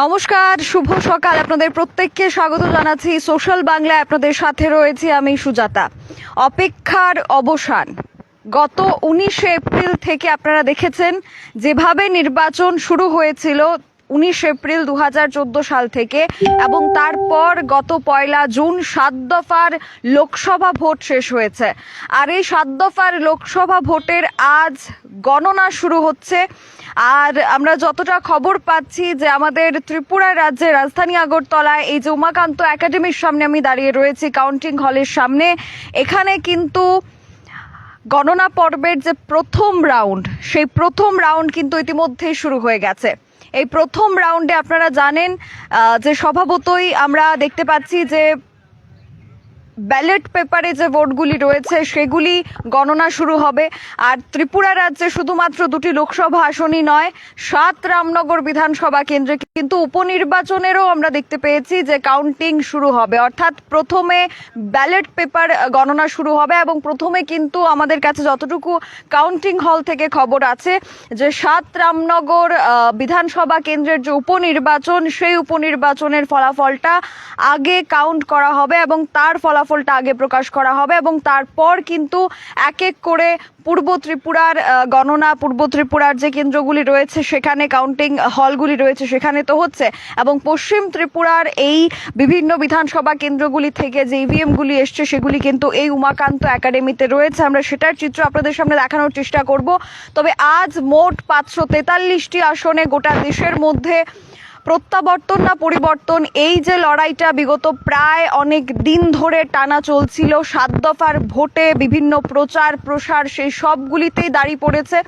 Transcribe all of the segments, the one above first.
নমস্কার, শুভ সকাল। আপনাদের প্রত্যেককে স্বাগত জানাচ্ছি সোশ্যাল বাংলায়। আপনাদের সাথে রয়েছি আমি সুজাতা। অপেক্ষার অবসান। গত উনিশে এপ্রিল থেকে আপনারা দেখেছেন, যেভাবে নির্বাচন শুরু হয়েছিল উনিশ এপ্রিল দু হাজার চোদ্দ সাল থেকে এবং তারপর গত পয়লা জুন সাত দফার লোকসভা ভোট শেষ হয়েছে। আর এই সাত দফার লোকসভা ভোটের আজ গণনা শুরু হচ্ছে। আর আমরা যতটা খবর পাচ্ছি যে আমাদের ত্রিপুরা রাজ্যের রাজধানী আগরতলায় এই যে উমাকান্ত একাডেমির সামনে আমি দাঁড়িয়ে রয়েছি, কাউন্টিং হলের সামনে। এখানে কিন্তু গণনা পর্বের যে প্রথম রাউন্ড, সেই প্রথম রাউন্ড কিন্তু ইতিমধ্যেই শুরু হয়ে গেছে। এই প্রথম রাউন্ডে আপনারা জানেন যে স্বভাবতই আমরা দেখতে পাচ্ছি যে ব্যালট পেপারে যে ভোটগুলি রয়েছে, সেগুলি গণনা শুরু হবে। আর ত্রিপুরা রাজ্যে শুধুমাত্র দুটি লোকসভা আসনই নয়, সাত রামনগর বিধানসভা কেন্দ্রে কিন্তু উপনির্বাচনেরও আমরা দেখতে পেয়েছি যে কাউন্টিং শুরু হবে। অর্থাৎ প্রথমে ব্যালট পেপার গণনা শুরু হবে এবং প্রথমে কিন্তু আমাদের কাছে যতটুকু কাউন্টিং হল থেকে খবর আছে যে সাত রামনগর বিধানসভা কেন্দ্রের যে উপনির্বাচন, সেই উপনির্বাচনের ফলাফলটা আগে কাউন্ট করা হবে এবং তার ফলাফলটা আগে প্রকাশ করা হবে এবং তারপর কিন্তু এক এক করে পূর্ব ত্রিপুরার গণনা পূর্ব ত্রিপুরার যে কেন্দ্রগুলি রয়েছে সেখানে কাউন্টিং হলগুলি রয়েছে সেখানে তো হচ্ছে এবং পশ্চিম ত্রিপুরার এই বিভিন্ন বিধানসভা কেন্দ্রগুলি থেকে যে ইভিএমগুলি এসছে সেগুলি কিন্তু এই উমাকান্ত একাডেমিতে রয়েছে। আমরা সেটার চিত্র আপনাদের সামনে দেখানোর চেষ্টা করব। তবে আজ মোট পাঁচশো তেতাল্লিশটি আসনে গোটা দেশের মধ্যে প্রত্যাবর্তন না পরিবর্তন, এই যে লড়াইটা বিগত প্রায় অনেক দিন ধরে টানা চলছিল, সাত দফার ভোটে বিভিন্ন প্রচার, প্রসার, সেই সবগুলিতেই দাঁড়িয়ে পড়েছে।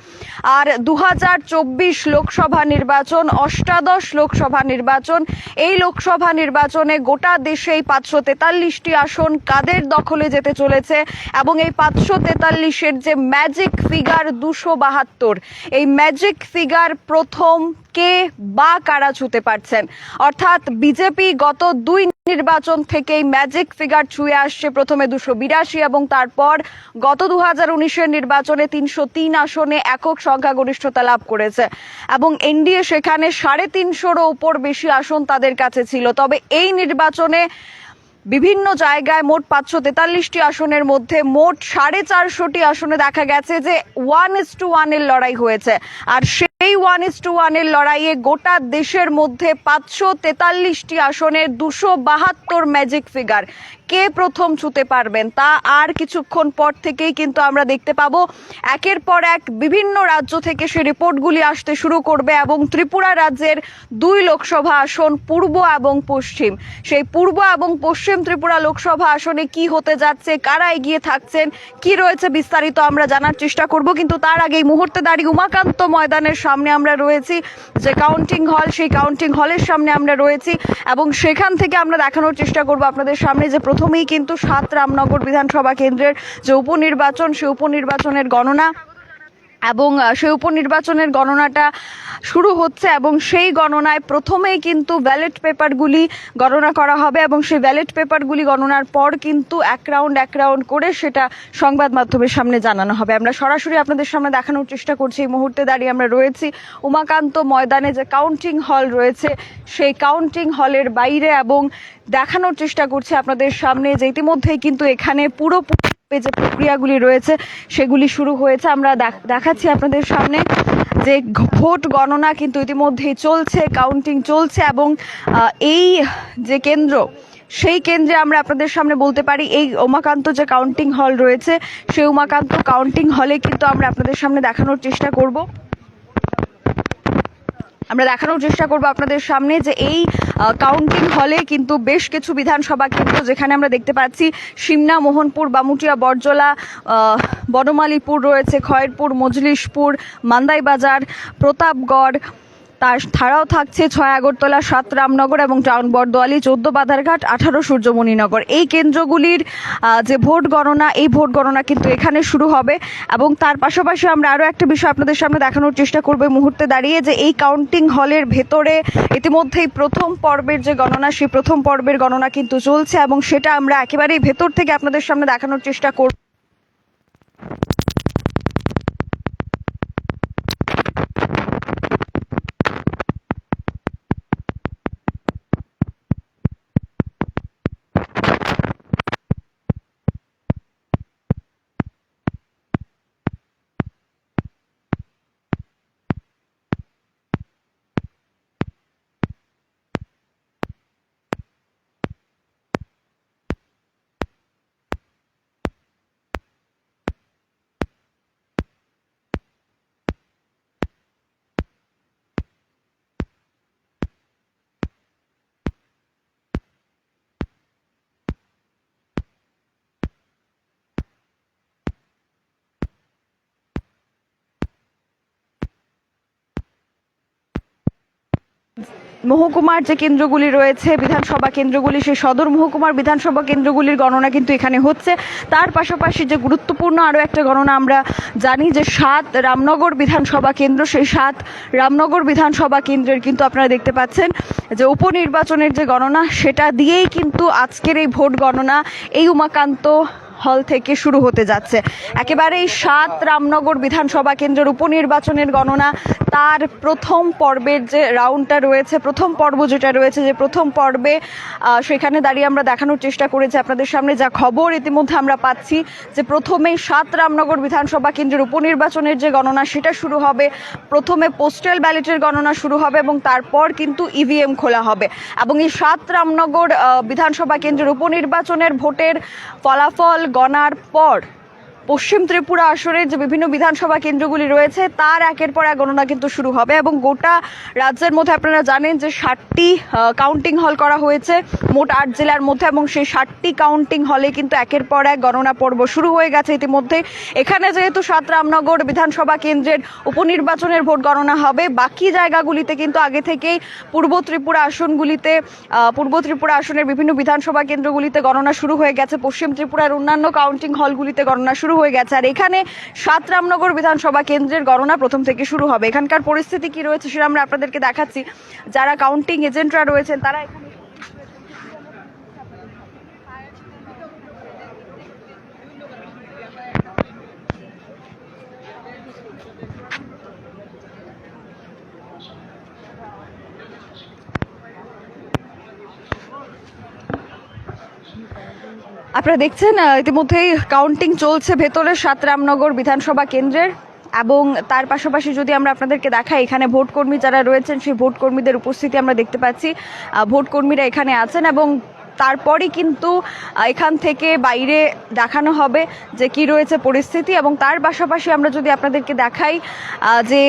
আর দু হাজার চব্বিশ লোকসভা নির্বাচন, অষ্টাদশ লোকসভা নির্বাচন, এই লোকসভা নির্বাচনে গোটা দেশেই পাঁচশো তেতাল্লিশটি আসন কাদের দখলে যেতে চলেছে এবং এই পাঁচশো তেতাল্লিশের যে ম্যাজিক ফিগার দুশো বাহাত্তর, এই ম্যাজিক ফিগার প্রথম কে বা কারা ছুতে পারছেন? অর্থাৎ বিজেপি গত দুই নির্বাচন থেকেই ম্যাজিক ফিগার ছুঁয়ে আসছে প্রথমে দুশো বিরাশি এবং তারপর গত দু হাজার উনিশের নির্বাচনে তিনশো তিন আসনে একক সংখ্যাগরিষ্ঠতা লাভ করেছে এবং এনডিএ সেখানে সাড়ে তিনশোরও উপর বেশি আসন তাদের কাছে ছিল। তবে এই নির্বাচনে বিভিন্ন জায়গায় মোট পাঁচশো তেতাল্লিশটি আসনের মধ্যে মোট সাড়ে চারশোটি আসনে দেখা গেছে যে ওয়ান ইস টু ওয়ানের লড়াই হয়েছে। আর সেই ওয়ান ইস টু ওয়ানের লড়াইয়ে গোটা দেশের মধ্যে পাঁচশো তেতাল্লিশটি আসনের দুশো বাহাত্তর ম্যাজিক ফিগার। কে প্রথম ছুতে পারবেন তা আর কিছুক্ষণ পর থেকেই কিন্তু আমরা দেখতে পাবো। একের পর এক বিভিন্ন রাজ্য থেকে সে রিপোর্টগুলি আসতে শুরু করবে এবং ত্রিপুরা রাজ্যের দুই লোকসভা আসন পূর্ব এবং পশ্চিম। সেই পূর্ব এবং পশ্চিম ত্রিপুরা লোকসভা আসনে কি হতে যাচ্ছে, কারা এগিয়ে থাকছেন, কি রয়েছে বিস্তারিত আমরা জানার চেষ্টা করব। কিন্তু তার আগে এই মুহূর্তে দাঁড়িয়ে উমাকান্ত ময়দানের সামনে আমরা রয়েছি, যে কাউন্টিং হল সেই কাউন্টিং হলের সামনে আমরা রয়েছি এবং সেখান থেকে আমরা দেখানোর চেষ্টা করব আপনাদের সামনে যে প্রথমেই কিন্তু সাত রামনগর বিধানসভা কেন্দ্রের যে উপনির্বাচন সে উপনির্বাচনের গণনা এবং সেই উপনির্বাচনের গণনাটা শুরু হচ্ছে এবং সেই গণনায় প্রথমেই কিন্তু ব্যালট পেপারগুলি গণনা করা হবে এবং সেই ব্যালট পেপারগুলি গণনার পর কিন্তু এক রাউন্ড এক রাউন্ড করে সেটা সংবাদ মাধ্যমের সামনে জানানো হবে। আমরা সরাসরি আপনাদের সামনে দেখানোর চেষ্টা করছি। এই মুহূর্তে দাঁড়িয়ে আমরা রয়েছি উমাকান্ত ময়দানে যে কাউন্টিং হল রয়েছে, সেই কাউন্টিং হলের বাইরে এবং দেখানোর চেষ্টা করছি আপনাদের সামনে যে ইতিমধ্যেই কিন্তু এখানে পুরো যে প্রক্রিয়াগুলি রয়েছে, সেগুলি শুরু হয়েছে। আমরা দেখ- দেখাচ্ছি আপনাদের সামনে যে ভোট গণনা কিন্তু ইতিমধ্যেই চলছে কাউন্টিং চলছে এবং এই যে কেন্দ্র, সেই কেন্দ্রে আমরা আপনাদের সামনে বলতে পারি, এই উমাকান্ত যে কাউন্টিং হল রয়েছে, সেই উমাকান্ত কাউন্টিং হলে কিন্তু আমরা আপনাদের সামনে দেখানোর চেষ্টা করব। আমরা দেখানোর চেষ্টা করব আপনাদের সামনে যে এই কাউন্টিং হলে কিন্তু বেশ কিছু বিধানসভা কেন্দ্র যেখানে আমরা দেখতে পাচ্ছি সিমনা, মোহনপুর, বামুটিয়া বরজলা বনমালীপুর রয়েছে, খয়েরপুর, মজলিশপুর, মান্দাইবাজার, প্রতাপগড় তার ছাড়াও থাকছে ছয় আগরতলা, সাত রামনগর এবং টাউন বরদোয়ালি চোদ্দ বাধারঘাট, আঠারো সূর্যমণিনগর। এই কেন্দ্রগুলির যে ভোট গণনা, এই ভোট গণনা কিন্তু এখানে শুরু হবে এবং তার পাশাপাশি আমরা আরও একটা বিষয় আপনাদের সামনে দেখানোর চেষ্টা করব মুহূর্তে দাঁড়িয়ে যে এই কাউন্টিং হলের ভেতরে ইতিমধ্যেই প্রথম পর্বের যে গণনা, সেই প্রথম পর্বের গণনা কিন্তু চলছে এবং সেটা আমরা একেবারেই ভেতর থেকে আপনাদের সামনে দেখানোর চেষ্টা করব। মহকুমার যে কেন্দ্রগুলি রয়েছে, বিধানসভা কেন্দ্রগুলি, সেই সদর মহকুমার বিধানসভা কেন্দ্রগুলির গণনা কিন্তু এখানে হচ্ছে। তার পাশাপাশি যে গুরুত্বপূর্ণ আরও একটা গণনা আমরা জানি যে সাত রামনগর বিধানসভা কেন্দ্র, সেই সাত রামনগর বিধানসভা কেন্দ্রের কিন্তু আপনারা দেখতে পাচ্ছেন যে উপনির্বাচনের যে গণনা, সেটা দিয়েই কিন্তু আজকের এই ভোট গণনা। এই উমাকান্ত হল থেকে শুরু হতে যাচ্ছে। একেবারেই সাত রামনগর বিধানসভা কেন্দ্রের উপনির্বাচনের গণনা। তার প্রথম পর্বের যে রাউন্ডটা রয়েছে, প্রথম পর্ব যেটা রয়েছে, যে প্রথম পর্বে সেখানে দাঁড়িয়ে আমরা দেখানোর চেষ্টা করেছি। আপনাদের সামনে যা খবর ইতিমধ্যে আমরা পাচ্ছি, যে প্রথমে সাত রামনগর বিধানসভা কেন্দ্রের উপনির্বাচনের যে গণনা, সেটা শুরু হবে। প্রথমে পোস্টাল ব্যালটের গণনা শুরু হবে এবং তারপর কিন্তু ইভিএম খোলা হবে। এবং এই সাত রামনগর বিধানসভা কেন্দ্রের উপনির্বাচনের ভোটের ফলাফল গণার পর পশ্চিম ত্রিপুরা আসনের যে বিভিন্ন বিধানসভা কেন্দ্রগুলি রয়েছে, তার একের পর এক গণনা কিন্তু শুরু হবে এবং গোটা রাজ্যের মধ্যে আপনারা জানেন যে ষাটটি কাউন্টিং হল করা হয়েছে, মোট আট জেলার মধ্যে এবং সেই ষাটটি কাউন্টিং হলে কিন্তু একের পর এক গণনা পর্ব শুরু হয়ে গেছে ইতিমধ্যে। এখানে যেহেতু সাত রামনগর বিধানসভা কেন্দ্রের উপনির্বাচনের ভোট গণনা হবে, বাকি জায়গাগুলিতে কিন্তু আগে থেকেই পূর্ব ত্রিপুরা আসনগুলিতে পূর্ব ত্রিপুরা আসনের বিভিন্ন বিধানসভা কেন্দ্রগুলিতে গণনা শুরু হয়ে গেছে। পশ্চিম ত্রিপুরার অন্যান্য কাউন্টিং হলগুলিতে গণনা শুরু হয়ে গেছে। আর এখানে সাত রামনগর বিধানসভা কেন্দ্রের গণনা প্রথম থেকে শুরু হবে। এখানকার পরিস্থিতি কি রয়েছে সেটা আমরা আপনাদেরকে দেখাচ্ছি। যারা কাউন্টিং এজেন্টরা রয়েছেন, তারা এখানে আপনারা দেখছেন ইতিমধ্যেই কাউন্টিং চলছে ভেতরে সাত রামনগর বিধানসভা কেন্দ্রের এবং তার পাশাপাশি যদি আমরা আপনাদেরকে দেখাই এখানে ভোট কর্মী যারা রয়েছেন সেই ভোট কর্মীদের উপস্থিতি আমরা দেখতে পাচ্ছি। আহ, ভোট কর্মীরা এখানে আছেন এবং তারপরই কিন্তু এখান থেকে বাইরে দেখানো হবে যে কি রয়েছে পরিস্থিতি এবং তার পাশাপাশি আমরা যদি আপনাদেরকে দেখাই যে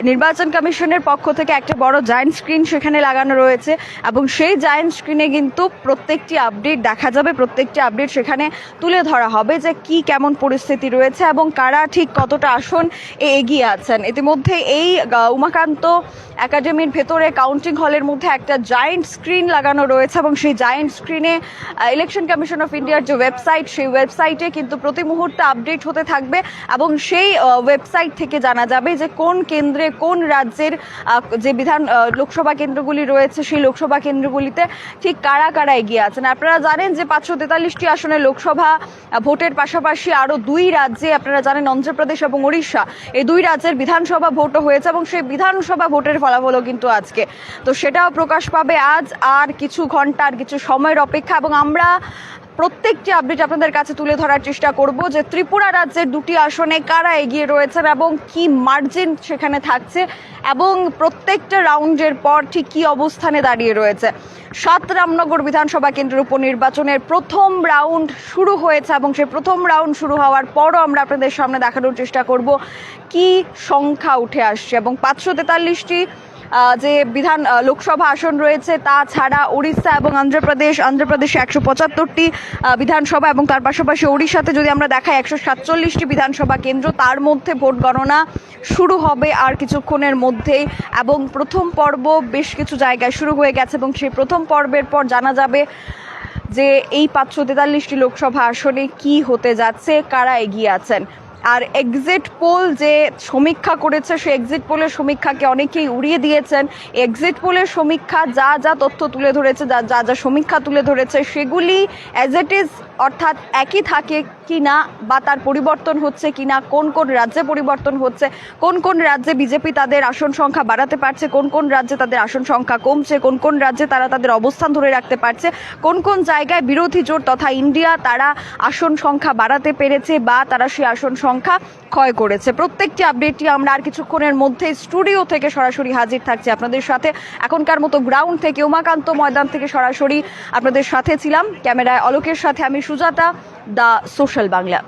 নির্বাচন কমিশনের পক্ষ থেকে একটা বড় জায়েন্ট স্ক্রিন সেখানে লাগানো রয়েছে এবং সেই জায়েন্ট স্ক্রিনে কিন্তু প্রত্যেকটি আপডেট দেখা যাবে, প্রত্যেকটি আপডেট সেখানে তুলে ধরা হবে যে কি কেমন পরিস্থিতি রয়েছে এবং কারা ঠিক কতটা আসন এগিয়ে আছেন। ইতিমধ্যে এই উমাকান্ত একাডেমির ভেতরে কাউন্টিং হলের মধ্যে একটা জায়েন্ট স্ক্রিন লাগানো রয়েছে এবং সেই জায়েন্ট স্ক্রিনে ইলেকশন কমিশন অফ ইন্ডিয়ার যে ওয়েবসাইট সেই ওয়েবসাইটে কিন্তু প্রতি মুহূর্তে আপডেট হতে থাকবে এবং সেই ওয়েবসাইট থেকে জানা যাবে যে কোন কেন্দ্রে কোন রাজ্যের যে বিধান লোকসভা কেন্দ্রগুলি রয়েছে, সেই লোকসভা কেন্দ্রগুলিতে ঠিক কারা কারা এগিয়ে আছেন? আপনারা জানেন যে পাঁচশো তেতাল্লিশটি আসনে লোকসভা ভোটের পাশাপাশি আরও দুই রাজ্যে আপনারা জানেন অন্ধ্রপ্রদেশ এবং উড়িষ্যা এই দুই রাজ্যের বিধানসভা ভোটও হয়েছে এবং সেই বিধানসভা ভোটের ফলাফলও কিন্তু আজকে। তো সেটাও প্রকাশ পাবে আজ, আর কিছু ঘণ্টার, কিছু সময়ের অপেক্ষা এবং আমরা প্রত্যেকটি আপডেট আপনাদের কাছে তুলে ধরার চেষ্টা করব যে ত্রিপুরা রাজ্যের দুটি আসনে কারা এগিয়ে রয়েছেন এবং কি মার্জিন সেখানে থাকছে এবং প্রত্যেকটা রাউন্ডের পর ঠিক কি অবস্থানে দাঁড়িয়ে রয়েছে। সাত রামনগর বিধানসভা কেন্দ্রের উপনির্বাচনের প্রথম রাউন্ড শুরু হয়েছে এবং সেই প্রথম রাউন্ড শুরু হওয়ার পরও আমরা আপনাদের সামনে দেখানোর চেষ্টা করব কি সংখ্যা উঠে আসছে এবং পাঁচশো তেতাল্লিশটি যে বিধান লোকসভা আসন রয়েছে তাছাড়া উড়িষ্যা এবং অন্ধ্রপ্রদেশ, অন্ধ্রপ্রদেশে একশো পঁচাত্তরটি বিধানসভা এবং তার পাশাপাশি উড়িষ্যাতে যদি আমরা দেখাই, একশো সাতচল্লিশটি বিধানসভা কেন্দ্র, তার মধ্যে ভোট গণনা শুরু হবে আর কিছুক্ষণের মধ্যেই। এবং প্রথম পর্ব বেশ কিছু জায়গায় শুরু হয়ে গেছে এবং সেই প্রথম পর্বের পর জানা যাবে যে এই পাঁচশো তেতাল্লিশটি লোকসভা আসনে কি হতে যাচ্ছে, কারা এগিয়ে আছেন। আর এক্সিট পোল যে সমীক্ষা করেছে সেই এক্সিট পোলের সমীক্ষাকে অনেকেই উড়িয়ে দিয়েছেন। এক্সিট পোলের সমীক্ষা যা যা তথ্য তুলে ধরেছে, যা যা যা সমীক্ষা তুলে ধরেছে, সেগুলি অ্যাজ ইট ইজ অর্থাৎ একই থাকে কি না বা তার পরিবর্তন হচ্ছে কি না কোন কোন রাজ্যে পরিবর্তন হচ্ছে, কোন কোন রাজ্যে বিজেপি তাদের আসন সংখ্যা বাড়াতে পারছে, কোন কোন রাজ্যে তাদের আসন সংখ্যা কমছে, কোন কোন রাজ্যে তারা তাদের অবস্থান ধরে রাখতে পারছে, কোন কোন জায়গায় বিরোধী জোট তথা ইন্ডিয়া তারা আসন সংখ্যা বাড়াতে পেরেছে বা তারা সেই আসন সংখ্যা ক্ষয় করেছে। প্রত্যেকটি আপডেটটি আমরা আর কিছুক্ষণের মধ্যে স্টুডিও থেকে সরাসরি হাজির থাকছি আপনাদের সাথে। এখনকার মতো গ্রাউন্ড থেকে উমাকান্ত ময়দান থেকে সরাসরি আপনাদের সাথে ছিলাম। ক্যামেরায় অলোকের সাথে আমি সুজাতা দ্য সোশ্যাল বাংলা।